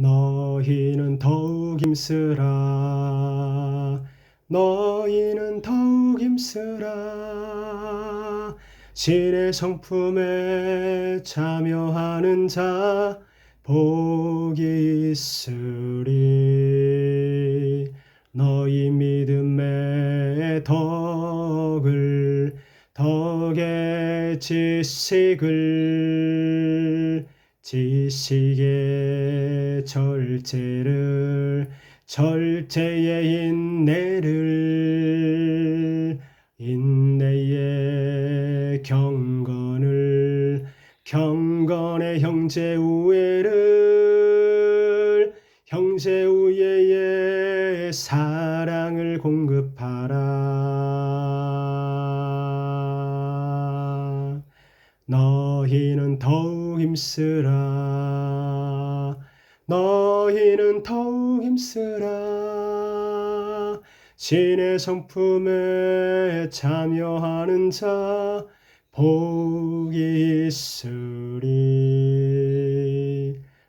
너희는 더욱 힘쓰라. 너희는 더욱 힘쓰라. 신의 성품에 참여하는 자 복이 있으리. 너희 믿음의 덕을 덕의 지식을 지식의 절제를 절제의 인내를 인내의 경건을 경건의 형제 우애를 형제 우애의 사랑을 공급하라 너희는 더욱 힘쓰라. 너희는 더욱 힘쓰라. 신의 성품에 참여하는 자 복이 있으리.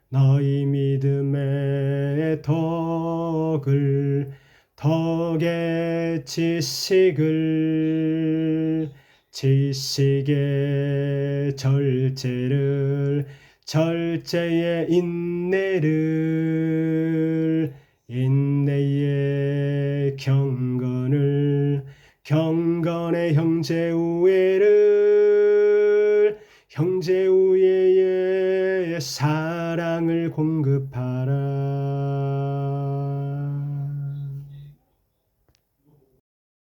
너희 믿음의 덕을 덕의 지식을 지식의 절제를 절제의 인내를 인내의 경건을 경건의 형제 우애를 형제 우애의 사랑을 공급하라